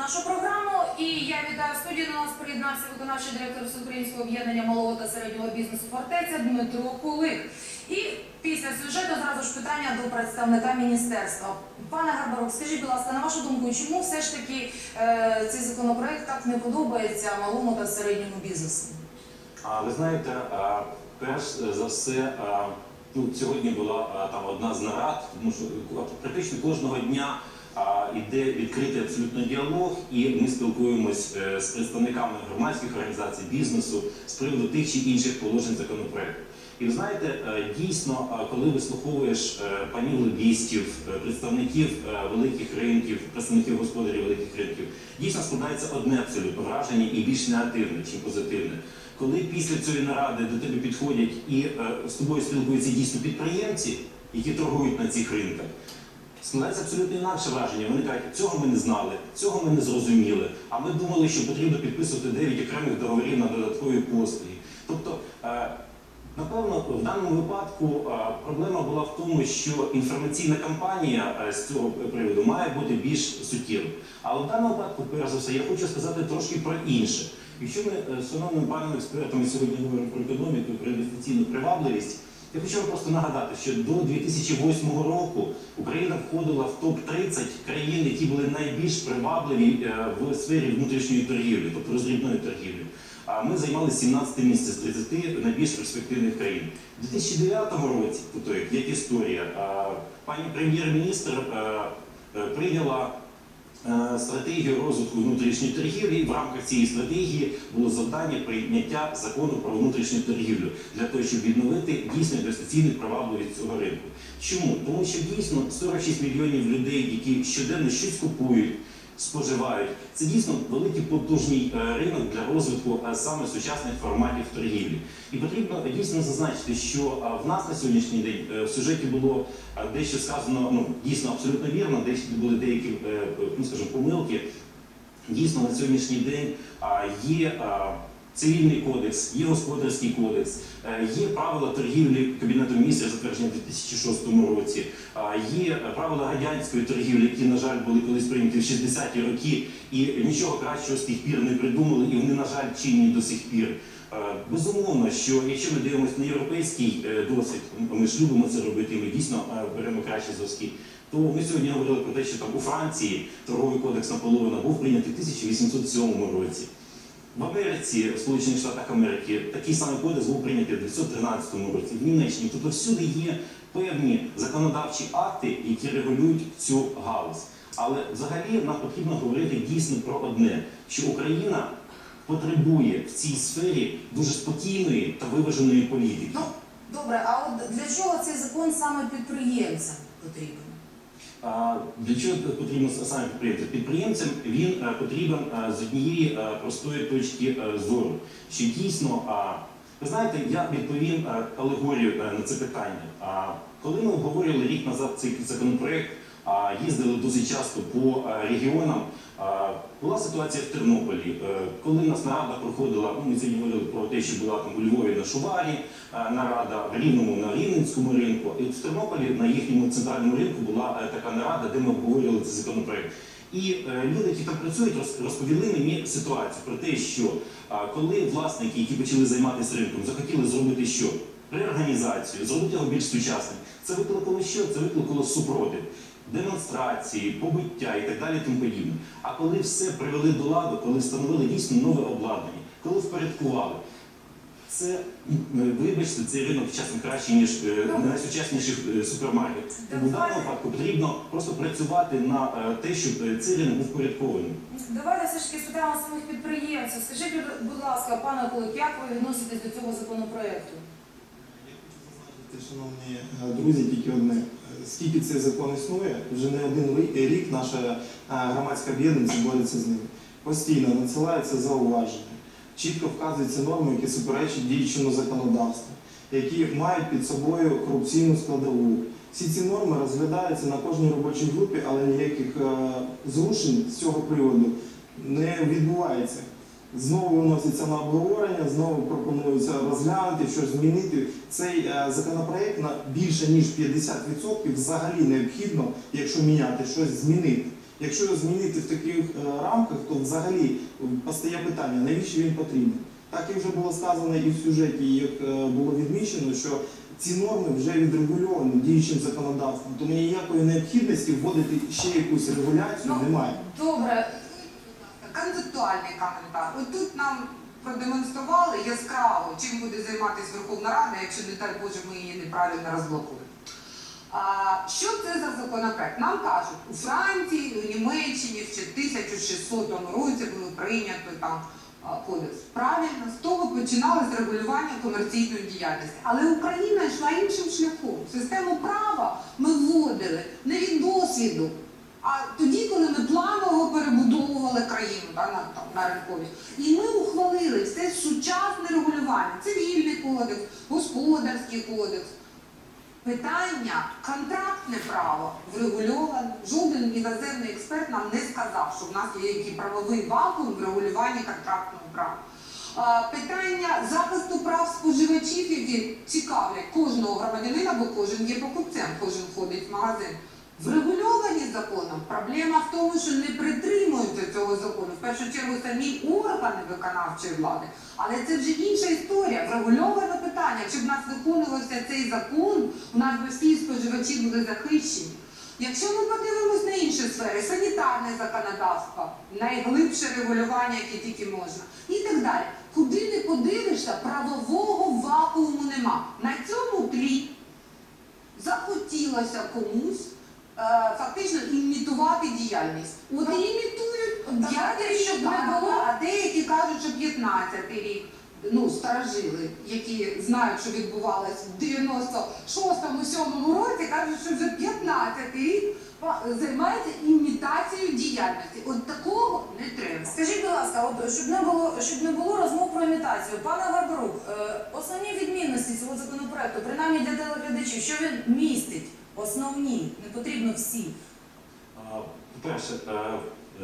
нашу програму. І я вітаю в студії. До нас приєднався виконавчий директор Всеукраїнського об'єднання малого та середнього бізнесу «Фортеця» Дмитро Кулик. І після сюжету зразу ж питання до представника міністерства. Пане Гарбарук, скажіть, будь ласка, на вашу думку, чому все ж таки е, цей законопроект так не подобається малому та середньому бізнесу? А ви знаєте, а, перш за все, а, ну, сьогодні була а, там одна з нарад, тому що практично кожного дня а, йде відкритий абсолютно діалог, і ми спілкуємось е, з представниками громадських організацій, бізнесу з приводу тих чи інших положень законопроекту. І ви знаєте, е, дійсно, коли вислуховуєш е, панів лобістів, е, представників е, великих ринків, представників господарів великих ринків, дійсно складається одне абсолютно враження і більш негативне, ніж позитивне. Коли після цієї наради до тебе підходять і е, з тобою спілкуються дійсно підприємці, які торгують на цих ринках, складається абсолютно інакше враження. Вони кажуть, цього ми не знали, цього ми не зрозуміли. А ми думали, що потрібно підписувати 9 окремих договорів на додаткові послуги. Тобто, е, напевно, в даному випадку е, проблема була в тому, що інформаційна кампанія е, з цього приводу має бути більш суттєвою. Але в даному випадку, перш за все, я хочу сказати трошки про інше. Якщо ми з шановним паном експертом сьогодні говоримо про економіку, про інвестиційну привабливість, я хочу просто нагадати, що до 2008 року Україна входила в топ-30 країн, які були найбільш привабливі е, в сфері внутрішньої торгівлі, тобто роздрібної торгівлі. А ми займали 17 місце з 30 найбільш перспективних країн. У 2009 році, тобто як історія, пані прем'єр-міністр е, е, прийняла стратегію розвитку внутрішньої торгівлі. І в рамках цієї стратегії було завдання прийняття закону про внутрішню торгівлю для того, щоб відновити дійсно інвестиційну привабливість цього ринку. Чому? Тому що дійсно 46 мільйонів людей, які щоденно щось купують. Споживають це дійсно великий потужний е, ринок для розвитку е, саме сучасних форматів торгівлі. І потрібно дійсно зазначити, що е, в нас на сьогоднішній день в сюжеті було дещо сказано ну дійсно абсолютно вірно, десь були деякі ну скажімо, помилки. Дійсно, на сьогоднішній день є цивільний кодекс, є господарський кодекс, е, є правила торгівлі Кабінету міністрів, затверджені в 2006 році, є правила радянської торгівлі, які, на жаль, були колись прийняті в 60-ті роки, і нічого кращого з тих пір не придумали, і вони, на жаль, чинні до сих пір. Безумовно, що якщо ми дивимося на європейський е, досвід, ми ж любимо це робити, ми дійсно е, беремо кращі зразки. То ми сьогодні говорили про те, що там у Франції торговий кодекс наполовину був прийнятий в 1807 році. В Америці, в Сполучених Штатах Америки, такий самий кодекс був прийнятий в 1913 році, в Німеччині. Тобто всюди є певні законодавчі акти, які регулюють цю галузь. Але взагалі нам потрібно говорити дійсно про одне, що Україна потребує в цій сфері дуже спокійної та виваженої політики. Ну, добре, а от для чого цей закон саме підприємцям потрібен? Для чого потрібно саме підприємцям? Підприємцям він е, потрібен е, з однієї е, простої точки зору, що дійсно, ви знаєте, я відповім алегорію на це питання. Коли ми обговорювали рік назад цей законопроект, їздили досить часто по е, регіонам. Була ситуація в Тернополі, Е, коли нас нарада проходила, ну, ми сьогодні говорили про те, що була там у Львові на Шуварі е, нарада, в Рівному на Рівненському ринку. І в Тернополі на їхньому центральному ринку була така нарада, де ми обговорювали цей законопроект. І люди, які там працюють, роз- розповіли мені ситуацію про те, що коли власники, які почали займатися ринком, захотіли зробити що? Реорганізацію, зробити його більш сучасним. Це викликало що? Це викликало супротив, демонстрації, побиття і так далі. Тому подібне. А коли все привели до ладу, коли встановили дійсно нове обладнання, коли впорядкували. Це, вибачте, цей ринок часом краще, ніж е, найсучасніший е, супермаркет. Тому в даному випадку потрібно просто працювати на е, те, щоб е, цей ринок був впорядкований. Давайте все ж таки спитаємо самих підприємців. Скажіть, будь- ласка, пане Кулик, як ви відноситесь до цього законопроекту? Я хочу зазначити, шановні е, друзі, тільки одне. Скільки цей закон існує, вже не один рік наша е, громадська об'єднаність бореться з ним. Постійно надсилаються зауваження, чітко вказуються норми, які суперечать діючому законодавству, які мають під собою корупційну складову. Всі ці норми розглядаються на кожній робочій групі, але ніяких е, зрушень з цього приводу не відбувається. Знову виноситься на обговорення, знову пропонується розглянути, щось змінити. Цей е, законопроект на більше ніж 50% взагалі необхідно, якщо міняти щось, змінити. Якщо змінити в таких е, рамках, то взагалі е, постає питання, навіщо він потрібен? Так як вже було сказано і в сюжеті, як е, було відмічено, що ці норми вже відрегульовані діючим законодавством, тому ніякої необхідності вводити ще якусь регуляцію Ну, немає. Добре, Концептуальний коментар. От тут нам продемонстрували яскраво, чим буде займатися Верховна Рада, якщо не дай Боже ми її неправильно розблокуємо. А, що це за законопроект? Нам кажуть, у Франції, у Німеччині в 1600 році було прийнято там кодекс. Правильно, з того починали з регулювання комерційної діяльності. Але Україна йшла іншим шляхом. Систему права ми вводили не від досвіду, а тоді, коли ми планово перебудовували країну да, на, там, на ринкові, і ми ухвалили все сучасне регулювання, цивільний кодекс, господарський кодекс. Питання контрактне право врегульоване. Жоден іноземний експерт нам не сказав, що в нас є який правовий вакуум в регулюванні контрактного права. Питання захисту прав споживачів, які цікавлять кожного громадянина, бо кожен є покупцем, кожен ходить в магазин. Врегульовані законом. Проблема в тому, що не притримуються цього закону. В першу чергу самі органи виконавчої влади. Але це вже інша історія. Врегульоване питання. Якщо б в нас виконувався цей закон, у нас би всі споживачі були захищені. Якщо ми подивимось на інші сфери, санітарне законодавство, найглибше регулювання, яке тільки можна, і так далі. Куди не подивишся, правового вакууму нема. На цьому тлі захотілося комусь фактично імітувати діяльність. От і імітують Давайте, щоб не було- а деякі кажуть, що 15 рік. Ну, старожили, які знають, що відбувалось в 96-му-7 році, кажуть, що вже 15 рік займається імітацією діяльності. От такого не треба. Скажіть, будь ласка, от щоб не було щоб не було розмов про імітацію, пане Гарбарук, е, основні відмінності цього законопроекту, принаймні для телеглядачів, що він містить? Основні, не потрібно всі. По-перше, е,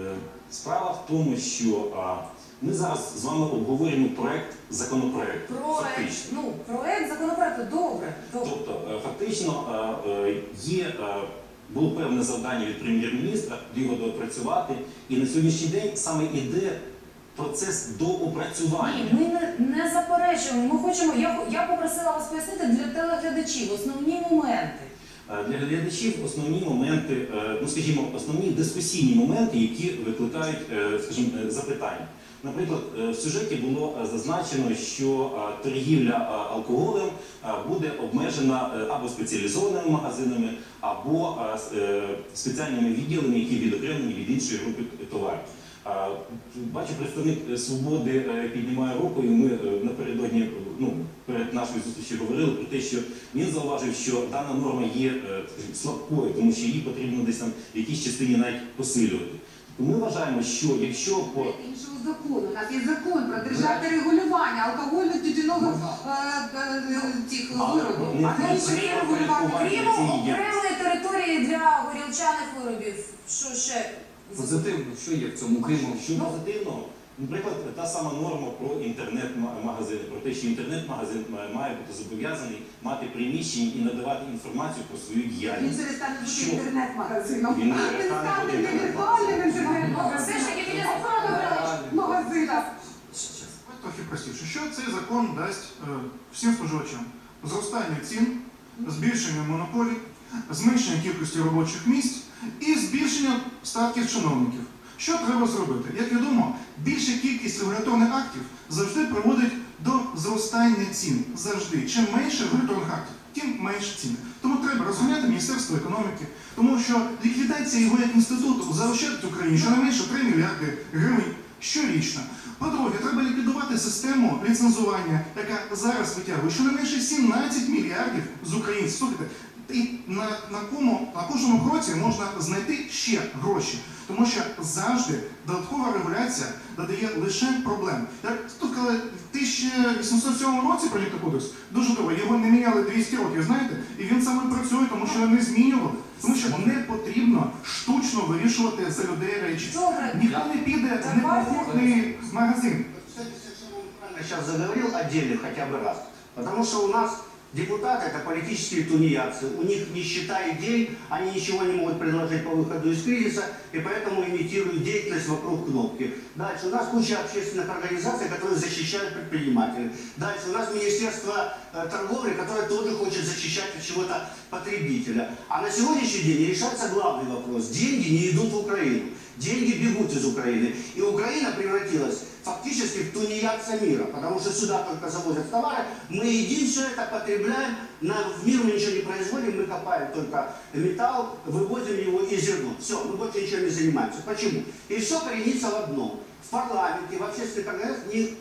е, справа в тому, що ми зараз з вами обговорюємо проект законопроекту. Проект, ну, проект законопроекту добре. добре. Тобто, е, фактично є, було певне завдання від прем'єр-міністра його доопрацювати, і на сьогоднішній день саме іде процес доопрацювання. Ні, ми не, не заперечуємо. Ми хочемо. Я, я попросила вас пояснити для телеглядачів основні моменти. Е, Для глядачів основні моменти, е, ну скажімо, основні дискусійні моменти, які викликають, е, скажімо, запитання. Наприклад, в сюжеті було зазначено, що торгівля алкоголем буде обмежена або спеціалізованими магазинами, або спеціальними відділами, які відокремлені від іншої групи товарів. Бачу, представник е, свободи е, піднімає руку, і ми е, напередодні ну, перед нашою зустрічю говорили про те, що він зауважив, що дана норма є скажімо, слабкою, тому що її потрібно десь там в якійсь частині навіть посилювати. Тобто ми вважаємо, що якщо по іншого закону. У нас є закон про державне регулювання алкогольно-тютюнових е, е, виробів. А не не ще регулювання. Крім окремої території для горілчаних виробів. Що ще? Позитивно, що є в цьому, крім що позитивного, наприклад, та сама норма про інтернет-магазини, про те, що інтернет-магазин має- бути зобов'язаний мати приміщення і надавати інформацію про свою Він діяльність. перестане бути інтернет-магазином. Він перестане стане бути не віртуальним Все ж інтернет-магазином. таки біля. Давайте Трохи простіше. Що цей закон дасть е, всім споживачам? Зростання цін, збільшення монополій, зменшення кількості робочих місць і збільшення статків чиновників. Що треба зробити? Як відомо, більша кількість регуляторних актів завжди приводить до зростання цін. Завжди. Чим менше регуляторних актів, тим менше ціни. Тому треба розганяти Міністерство економіки, тому що ліквідація його як інституту заощадить Україні щонайменше 3 мільярди гривень щорічно. По-друге, треба ліквідувати систему ліцензування, яка зараз витягує щонайменше 17 мільярдів з українців. Слухайте, і на, на, кому, на кожному кроці можна знайти ще гроші, тому що завжди додаткова регуляція додає лише проблем. Як тут коли в 1807 році прийнято кодекс, дуже добре, його не міняли 200 років, знаєте, і він саме працює, тому що не змінювали, тому що не потрібно штучно вирішувати за людей речі. Добре. Ніхто не піде в непроходний магазин. Правильно сейчас заговорил отдельно хотя бы раз. Потому что у нас Депутаты это политические тунеядцы. У них нищета идей, они ничего не могут предложить по выходу из кризиса, и поэтому имитируют деятельность вокруг кнопки. Дальше у нас куча общественных организаций, которые защищают предпринимателей. Дальше у нас Министерство э, торговли, которое тоже хочет защищать от чего-то потребителя. А на сегодняшний день решается главный вопрос. Деньги не идут в Украину. Деньги бегут из Украины. И Украина превратилась фактически в тунеядца мира, потому что сюда только завозят товары, мы едим все это, потребляем, на, в мир мы ничего не производим, мы копаем только металл, вывозим его и зерно. Все, мы больше ничем не занимаемся. Почему? И все коренится в одном. В парламенте, в общественных организациях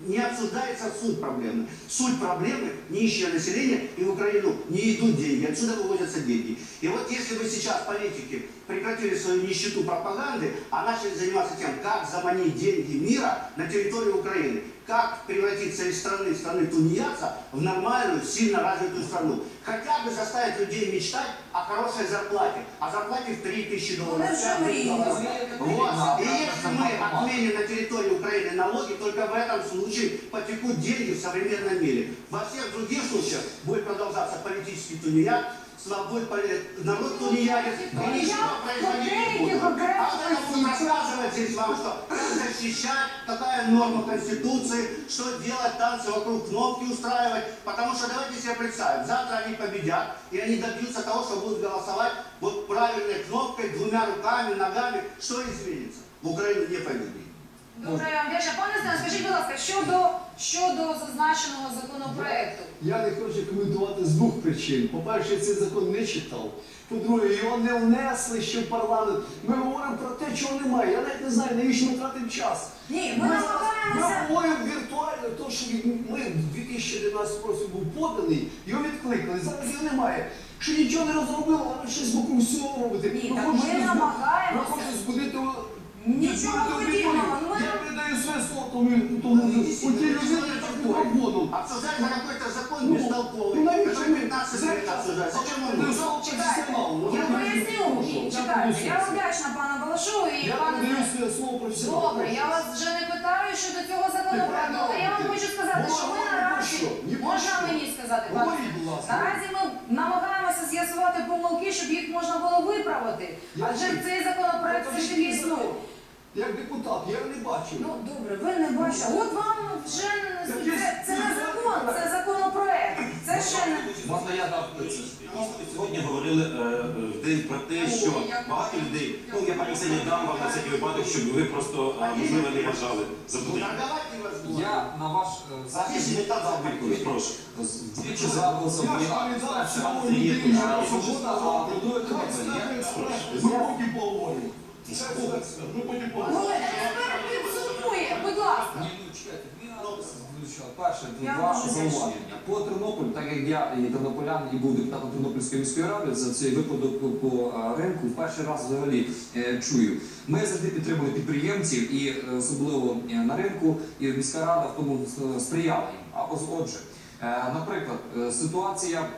не обсуждается суть проблемы. Суть проблемы – нищее население, и в Украину не идут деньги, отсюда выводятся деньги. И вот если бы сейчас политики прекратили свою нищету пропаганды, а начали заниматься тем, как заманить деньги мира на территорию Украины, как превратиться из страны, страны тунеядца в нормальную, сильно развитую страну. Хотя бы заставить людей мечтать о хорошей зарплате, о зарплате в 3000 долларов. Мріють. Вот. И если мы отменим на территории Украины налоги, только в этом случае потекут деньги в современном мире. Во всех других случаях будет продолжаться политический тунеяд, поле- народ тунеядец, и ничего производить не будет. А вот это будут рассказывать здесь вам, что защищать, какая норма Конституции, что делать, танцы вокруг кнопки устраивать. Потому что давайте себе представим, завтра они победят, и они добьются того, что будут голосовать вот правильной кнопкой, двумя руками, ногами. Что изменится? В Украину не пойдут. Дуже я вам вдячна. Пане Степан, скажіть, будь ласка, щодо, щодо зазначеного законопроекту. Я не хочу коментувати з двох причин. По-перше, цей закон не читав. По-друге, його не внесли ще в парламент. Ми говоримо про те, чого немає. Я навіть не знаю, навіщо ми тратимо час. Ні, ми Ми говоримо віртуально, то, що ми в 2011 році був поданий, його відкликали. Зараз його немає. Що нічого не розробили, а ви щось вокруг всього робите. Ні, Ви так ми намагаємося. Ви хочете збудити Нічого подібного. аудиторію. Я передаю все слово тому, у тій людині так мікрофону. Обсуждать на какой-то закон Ну, бестолковый, ну, навіщо который ми 15 лет обсуждать. Зачем он Ну, нужен? я поясню. Ні, чекайте. Я вдячна, пане Балашову і Я передаю своє слово професіоналу. Добре, я вас вже не питаю щодо цього законопроекту, але я вам хочу сказати, що ми Говоримо про наразі можна мені сказати, пане. Наразі ми намагаємося з'ясувати помилки, щоб їх можна було виправити. Адже цей законопроект Ну, все ж таки існує. Як депутат, я не бачу. Ну добре, ви не бачите. От вам вже це, це не закон, це законопроект. Це ще не. Можна я дав Сьогодні говорили е, е, в день про те, що багато людей, ну я пані Ксенія дам вам на всякий випадок, щоб ви просто е, можливо не вважали за Ну, потрібне. Я на ваш е, А захист здесь дав відповідь. Прошу. Двічі згадувався Я в людині, дуже що свобода аплодує Хай Ми потім поговоримо. Це все. Ми потім Ну поговоримо. тепер підсумує, будь ласка. Ні, ну чекайте. Перше, два зауваження. По Тернополю, так як я і тернополян, і був депутатом Тернопільської міської ради, за цей випадок по- ринку в перший раз взагалі е, чую. Ми завжди підтримуємо підприємців і е, особливо е, на ринку, і міська рада в тому сприяла їм. А отже, наприклад, ситуація.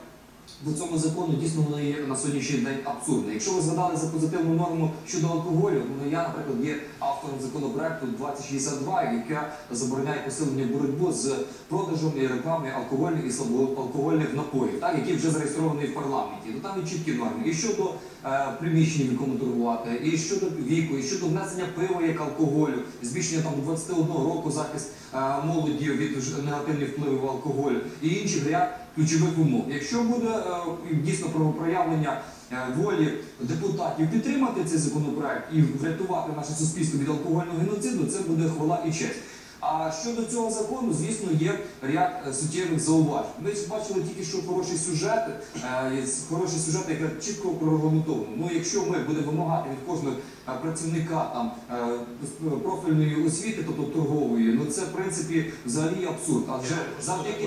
По цьому закону дійсно вона є на сьогоднішній день абсурдна. Якщо ви згадали за позитивну норму щодо алкоголю, ну я, наприклад, є автором законопроекту 2062, яка забороняє посилення боротьбу з продажем і рекламою алкогольних і слабоалкогольних напоїв, так, які вже зареєстровані в парламенті. Ну там є чіткі норми. І щодо е, приміщень, в якому торгувати, і щодо віку, і щодо внесення пива як алкоголю, збільшення там до 21 року захист е, молоді від негативних впливів алкоголю і інших ряд ключових умов. Якщо буде е, дійсно про проявлення е, волі депутатів підтримати цей законопроект і врятувати наше суспільство від алкогольного геноциду, це буде хвала і честь. А щодо цього закону, звісно, є ряд е, суттєвих зауважень. Ми бачили тільки що хороший сюжет, е, є хороший сюжет, який чітко прорегламентований. Ну, якщо ми будемо вимагати від кожного е, працівника там е, профільної освіти, тобто торгової, ну це в принципі взагалі абсурд. Адже завдяки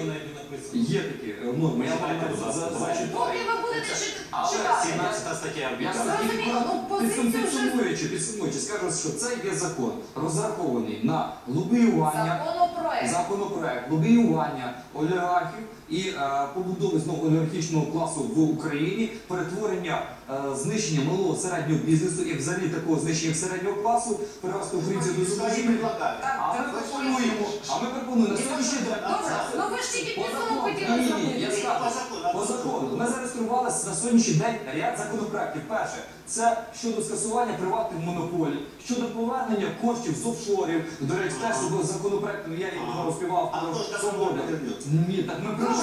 є такі норми. Я. Поки ви будете чит- читати. 17 стаття. Зрозуміло, ну позицію вже Підсумуючи, підсумуючи, скажу, що це є закон розрахований на лобіювання, законопроект. законопроект, лобіювання олігархів і е, побудови знову олігархічного класу в Україні, перетворення е, знищення малого середнього бізнесу і взагалі такого знищення середнього класу, привести українців до зубожіння. А ми пропонуємо, а ми пропонуємо на сьогоднішній день. Добре, ну ви ж тільки По підсумок закону. хотіли зробити. По закону. Ми зареєстрували на сьогоднішній день ряд законопроєктів. Перше, це щодо скасування приватних монополій, щодо повернення коштів з офшорів. До речі, теж був я їх розпівав А про хто ж так свободу. Ні, так ми прийшли.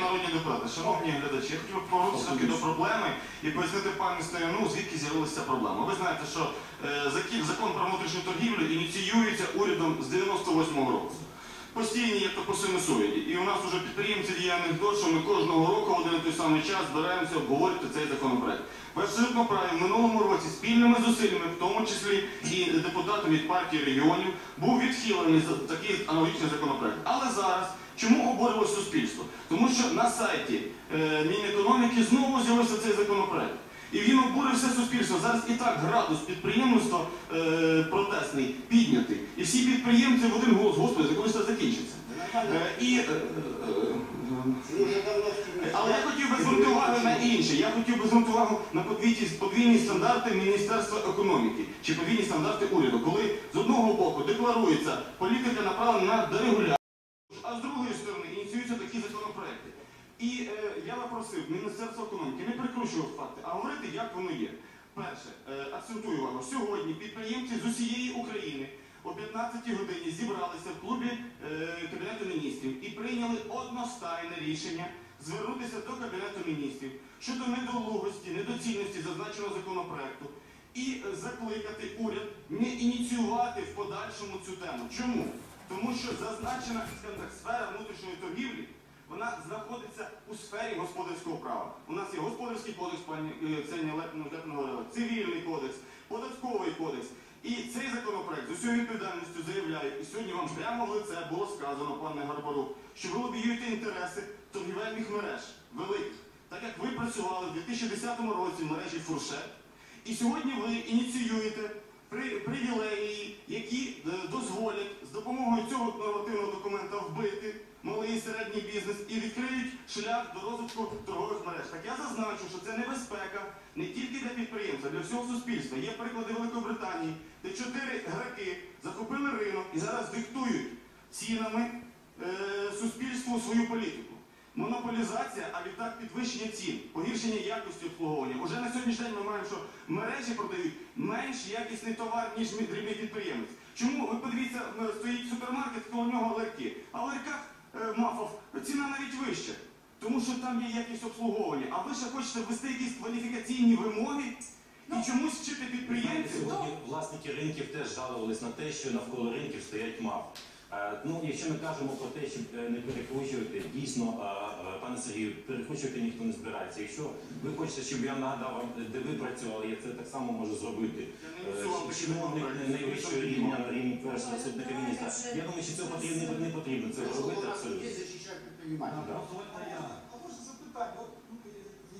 Народні депутати, шановні глядачі, я хотів би повернутися до проблеми і пояснити пані Стояну, звідки з'явилася проблема. Ви знаєте, що е, закон про внутрішню торгівлю ініціюється урядом з 98-го року. Постійні, як то по синусоїді. І у нас вже підприємці діє анекдот, що ми кожного року в один і той самий час збираємося обговорити цей законопроект. Ви абсолютно праві, в минулому році спільними зусиллями, в тому числі і депутатом від партії регіонів, був відхилений такий аналогічний законопроект. Але зараз чому обурилось суспільство? Тому що на сайті е, Мінекономіки знову з'явився цей законопроект. І він обурив все суспільство. Зараз і так градус підприємництва е, протестний піднятий. І всі підприємці в один голос, господи, за коли це закінчиться. Е, і, е, е, але я хотів би звернути увагу на інше. Я хотів би звернути увагу на подвійні, подвійні стандарти Міністерства економіки чи подвійні стандарти уряду, коли з одного боку декларується політика направлена на дерегуляцію, а з другої сторони ініціюються такі законопроекти. І е, я би просив Міністерство економіки не прикручувати факти, а говорити, як воно є. Перше, е, акцентую увагу, сьогодні підприємці з усієї України о 15 годині зібралися в клубі е, Кабінету міністрів і прийняли одностайне рішення звернутися до Кабінету міністрів щодо недолугості, недоцільності зазначеного законопроекту і е, закликати уряд не ініціювати в подальшому цю тему. Чому? Тому що зазначена сфера внутрішньої торгівлі вона знаходиться у сфері господарського права. У нас є господарський кодекс, пані Ксенія цивільний кодекс, податковий кодекс. І цей законопроект з усією відповідальністю заявляє, і сьогодні вам прямо в лице було сказано, пане Гарбарук, що ви лобіюєте інтереси торгівельних мереж великих, так як ви працювали в 2010 році в мережі Фуршет, і сьогодні ви ініціюєте привілеї, які е, дозволять з допомогою цього нормативного документа вбити малий і середній бізнес і відкриють шлях до розвитку торгових мереж. Так я зазначу, що це небезпека не тільки для підприємця, для всього суспільства. Є приклади Великобританії, де чотири граки захопили ринок і зараз диктують цінами е, суспільству свою політику. Монополізація, а відтак підвищення цін, погіршення якості обслуговування. Уже на сьогоднішній день ми маємо, що мережі продають менш якісний товар, ніж дрібний підприємець. Чому? Ви подивіться, е, стоїть супермаркет, коло нього ларьки. А в ларьках мафов ціна навіть вища. Тому що там є якість обслуговування. А ви ще хочете ввести якісь кваліфікаційні вимоги і чомусь вчити підприємців? Сьогодні власники ринків теж жалувались на те, що навколо ринків стоять МАФ. Е, Ну, якщо ми кажемо про те, щоб е, не перекручувати, дійсно, е, пане Сергію, перекручувати ніхто не збирається. Якщо ви хочете, щоб я нагадав вам, де ви працювали, я це так само можу зробити. Чиновник найвищого рівня на рівні першого заступника міністра. Я думаю, що цього потрібно не потрібно це робити абсолютно. можна ну,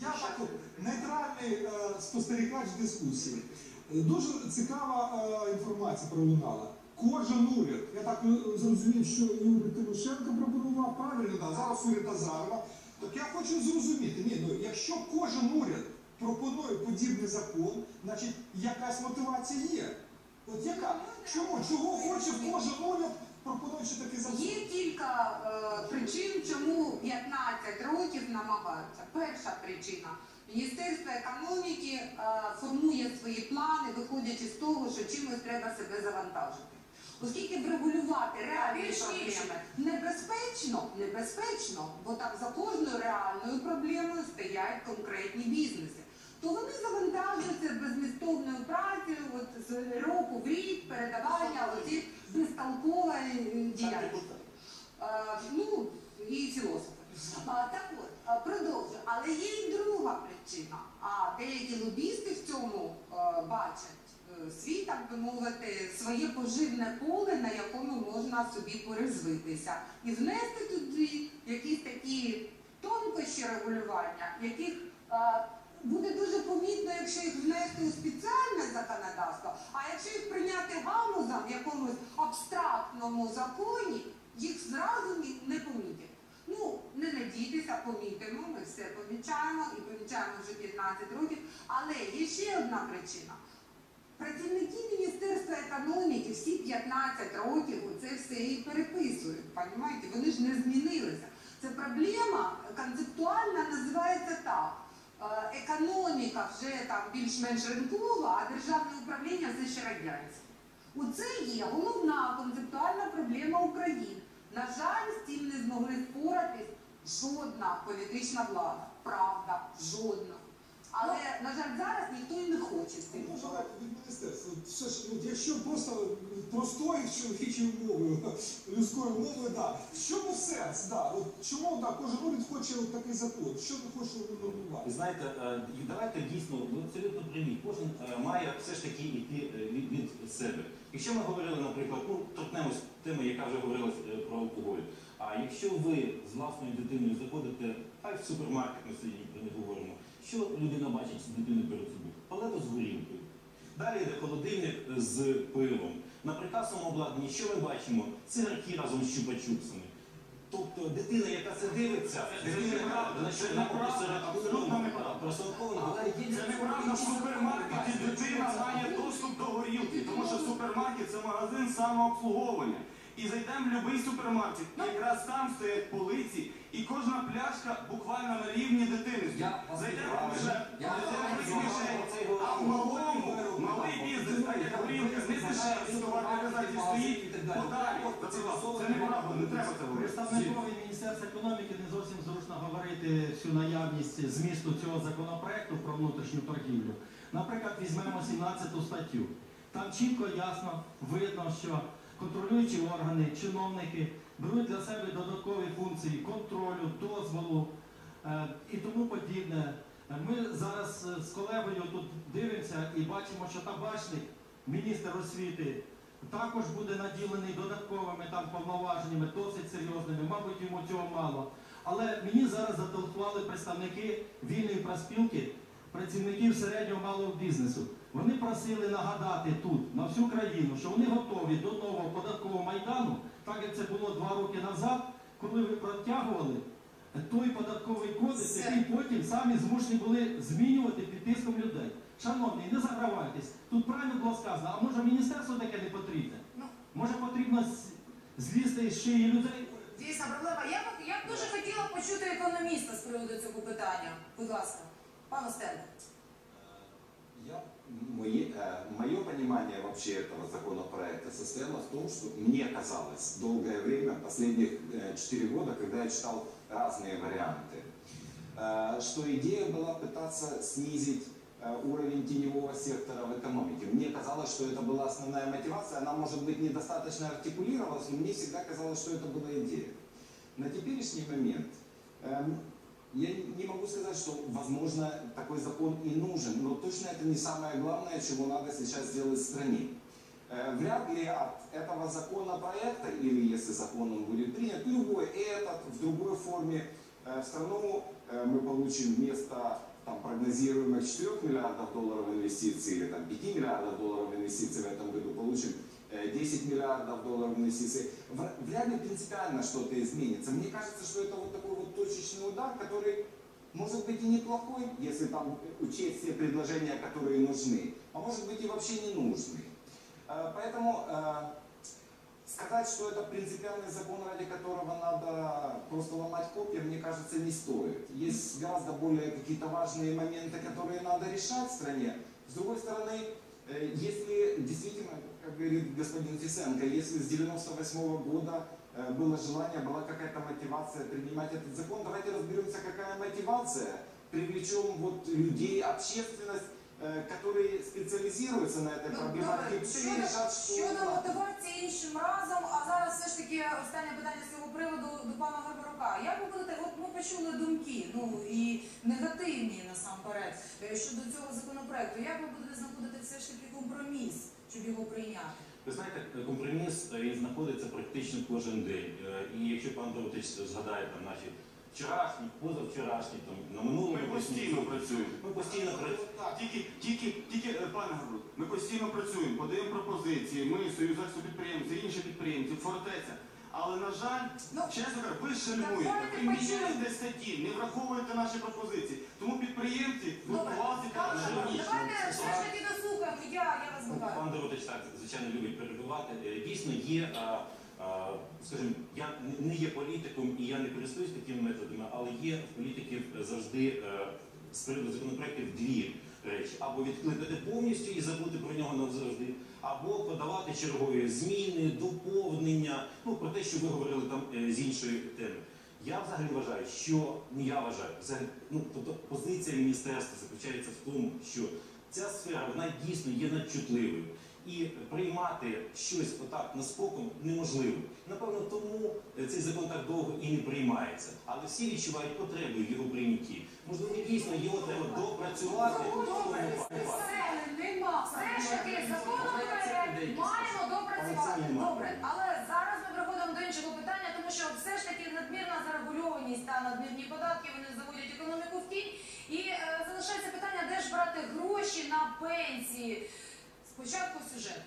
Я так нейтральний е, спостерігач дискусії. Дуже цікава інформація пролунала. Кожен уряд, я так е, зрозумів, що і уряд Тимошенко пропонував правильно, да, зараз уряд Азарова. Так я хочу зрозуміти, ні, ну якщо кожен уряд пропонує подібний закон, значить якась мотивація є. От яка? Чому? Чого хоче кожен уряд, пропонуючи такий закон? Є кілька е, причин, чому 15 років намагаються. Перша причина. Міністерство економіки е, формує свої плани, виходячи з того, що чимось треба себе завантажити. Оскільки врегулювати реальні більш проблеми небезпечно, небезпечно, бо там за кожною реальною проблемою стоять конкретні бізнеси, то вони завантажуються безмістовною працею, от з року в рік передавання оцих безтолкової діяльності. Ну, і філософи. А, так от, продовжую. Але є і друга причина. А деякі лобісти в цьому е, бачать свій, так би мовити, своє поживне поле, на якому можна собі пoriзвитися. І внести туди якісь такі тонкощі регулювання, яких буде дуже помітно, якщо їх внести у спеціальне законодавство, а якщо їх прийняти гамузом в якомусь абстрактному законі, їх зразу не помітять. Ну, не надійтеся, помітимо, ми все помічаємо і помічаємо вже 15 років. Але є ще одна причина. Працівники Міністерства економіки всі 15 років це все і переписують. Понімаєте? Вони ж не змінилися. Це проблема концептуальна називається так. Е, Економіка вже там більш-менш ринкова, а державне управління все ще радянське. Оце є головна концептуальна проблема України. На жаль, з цим не змогли впоратись жодна політична влада. Правда, жодна. Але, на жаль, зараз ніхто і не хоче з цим. Ну, давайте від міністерства. Все ж, ну, якщо просто простою чоловічою мовою, людською мовою, да. В чому сенс? Да. От чому да, кожен уряд хоче от такий закон? Що ви хочете Ви нормувати? знаєте, е, і давайте дійсно, ви абсолютно праві, кожен е, має все ж таки йти е, від, від себе. Якщо ми говорили, наприклад, ну торкнемось теми, яка вже говорилась е, про алкоголь. А якщо ви з власною дитиною заходите, хай в супермаркет ми сьогодні про не говоримо, що людина бачить з дитиною перед собою? Палету з горілкою. Далі йде холодильник з пивом. На прекрасному обладнанні, що ми бачимо? Цигарки разом з чупа-чупсами. Тобто дитина, яка це дивиться, дитина, значить, на Абсолютно неправда. Це неправда, в супермаркеті дитина має доступ до горілки, тому що супермаркет це магазин самообслуговування. І зайдемо в будь-який супермаркет, якраз там стоять полиці, і кожна пляшка буквально на рівні дитини. Зайдемо вже а в малому, малий бізнес, так як горілка, не дешевший товар показатель стоїть подалі. Це неправда, не треба це говорити. Представникові Міністерства економіки не зовсім зручно говорити всю наявність змісту цього законопроекту про внутрішню торгівлю. Наприклад, візьмемо 17 статтю. Там чітко ясно видно, що контролюючі органи, чиновники беруть для себе додаткові функції контролю, дозволу е, і тому подібне. Ми зараз е, з колегою тут дивимося і бачимо, що табачник, міністр освіти, також буде наділений додатковими там повноваженнями, досить серйозними, мабуть, йому цього мало. Але мені зараз зателефонували представники вільної проспілки, працівників середнього малого бізнесу. Вони просили нагадати тут, на всю країну, що вони готові до нового податкового майдану, так як це було два роки назад, коли ви протягували той податковий кодекс, який потім самі змушені були змінювати під тиском людей. Шановні, не загравайтесь. Тут правильно було сказано, а може міністерство таке не потрібне? Ну. Може потрібно з- злізти із шиї людей? Дійсна проблема. Я б я б дуже хотіла почути економіста з приводу цього питання. Будь ласка, пане Стенко. Я, мои- э, мое понимание вообще этого законопроекта состояло в том, что мне казалось долгое время, последних э, 4 года, когда я читал разные варианты, э, что идея была пытаться снизить э, уровень теневого сектора в экономике. Мне казалось, что это была основная мотивация, она может быть недостаточно артикулировалась, но мне всегда казалось, что это была идея. На теперешний момент эм, я не могу сказать, что, возможно, такой закон и нужен, но точно это не самое главное, чего надо сейчас сделать в стране. Э, Вряд ли от этого законопроекта, или если закон он будет принят, любой этот, в другой форме, э, в страну э, мы получим вместо там, прогнозируемых 4 миллиардов долларов инвестиций или там, 5 миллиардов долларов инвестиций в этом году получим 10 миллиардов долларов инвестиций. Вряд ли принципиально что-то изменится. Мне кажется, что это вот такой вот точечный удар, который может быть и неплохой, если там учесть все предложения, которые нужны, а может быть и вообще не нужны. Э, Поэтому э, сказать, что это принципиальный закон, ради которого надо просто ломать копья, мне кажется, не стоит. Есть гораздо более какие-то важные моменты, которые надо решать в стране. С другой стороны, э, если действительно, как говорит господин Фисенко, если с 98 года э, было желание, была какая-то мотивация принимать этот закон, давайте разберемся, какая мотивация, привлечем вот людей, общественность, э, которые специализируются на этой Ну, проблематике, добре, пусть щодо, решат, что щодо надо. мотивації іншим разом, а зараз все ж таки останнє питання з цього приводу до пана Гарбарука. Як ви будете, от ми почули думки, ну і негативні насамперед е, щодо цього законопроекту. Як ви будете знаходити все ж таки компроміс, Щоб його прийняти? Ви знаєте, компроміс е, він знаходиться практично кожен день. Е, І якщо пан Доротич згадає там наші вчорашні, позавчорашні, там на минулому Ми постійно працюємо. Ми постійно працюємо. Тільки, тільки, тільки, е, пане Гаврило, ми постійно працюємо, подаємо пропозиції, ми, Союз підприємців, інші підприємці, фортеця. Але, на жаль, Ну, чесно кажучи, ви шельмуєте, ви міняєте статті, не враховуєте наші пропозиції. Тому підприємці Добре, готувалися пане вже Роман, ніч. давайте все ж таки дослухаємо. Я, я вас питаю. Пан Доротич так звичайно любить перебивати. Е, Дійсно є, а, а, скажімо, я не- не є політиком і я не користуюсь такими методами, але є в політиків завжди е, з приводу законопроєктів дві речі: або відкликати повністю і забути про нього назавжди, або подавати чергові зміни, доповнення, ну про те, що ви говорили там е, з іншої теми. Я взагалі вважаю, що ну я вважаю, взагалі, ну тобто позиція міністерства заключається в тому, що ця сфера вона дійсно є надчутливою. І приймати щось отак наскоком неможливо. Напевно, тому е, цей закон так довго і не приймається. Але всі відчувають потребу в його прийнятті. Можливо, дійсно його треба допрацювати. Ну, добре, все, нема. Все ж таки законопроект маємо допрацювати. Добре, але зараз ми переходимо до іншого питання, тому що все ж таки надмірна зарегульованість та надмірні податки вони заводять економіку в тінь. І е, залишається питання, де ж брати гроші на пенсії. Спочатку сюжет.